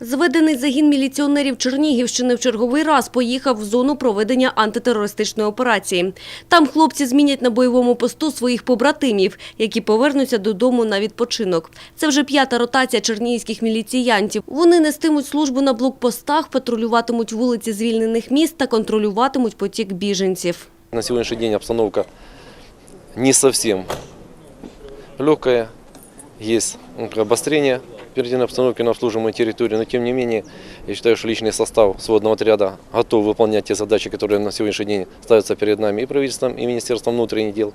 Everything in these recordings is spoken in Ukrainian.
Зведений загін міліціонерів Чернігівщини в черговий раз поїхав в зону проведення антитерористичної операції. Там хлопці змінять на бойовому посту своїх побратимів, які повернуться додому на відпочинок. Це вже п'ята ротація чернігівських міліціянтів. Вони нестимуть службу на блокпостах, патрулюватимуть вулиці звільнених міст та контролюватимуть потік біженців. На сегодняшний день обстановка не совсем легкая. Есть ну, обострение оперативной обстановки на обслуживаемой территории, но тем не менее, я считаю, что личный состав сводного отряда готов выполнять те задачи, которые на сегодняшний день ставятся перед нами и правительством, и Министерством внутренних дел.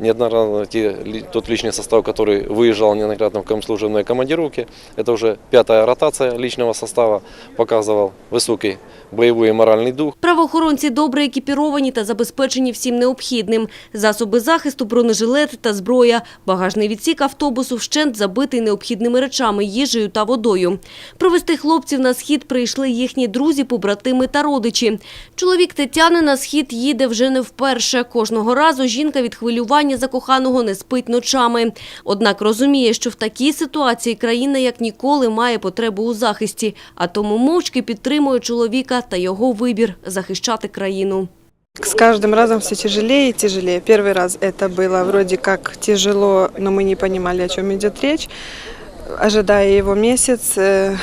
Неоднократно те, ли- тот личный состав, который выезжал неоднократно в служебной командировке, это уже пятая ротация личного состава, показывал высокий боевой и моральный дух. Правоохоронці добре екіпіровані та забезпечені всім необхідним. Засоби захисту, бронежилет та зброя. Багажний відсік автобусу вщент забитий необхідними речами, їжею та водою. Провести хлопців на схід прийшли їхні друзі, побратими та родичі. Чоловік Тетяни на схід їде вже не вперше. Кожного разу жінка від хвилювання за коханого не спить ночами. Однак розуміє, що в такій ситуації країна як ніколи має потребу у захисті, а тому мовчки підтримує чоловіка та його вибір захищати країну. С каждым разом все тяжелее и тяжелее. Первый раз это было вроде как тяжело, но мы не понимали, о чем идет речь. Ожидая его месяц, э,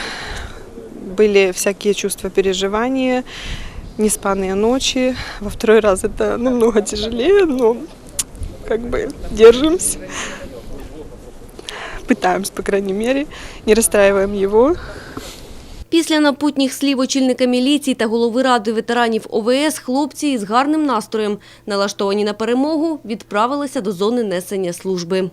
были всякие чувства переживания, неспанные ночи. Во второй раз это намного тяжелее, но как бы держимся. Пытаемся, по крайней мере, не расстраиваем его. Після напутніх слів очільника міліції та голови ради ветеранів ОВС хлопці із гарним настроєм, налаштовані на перемогу, відправилися до зони несення служби.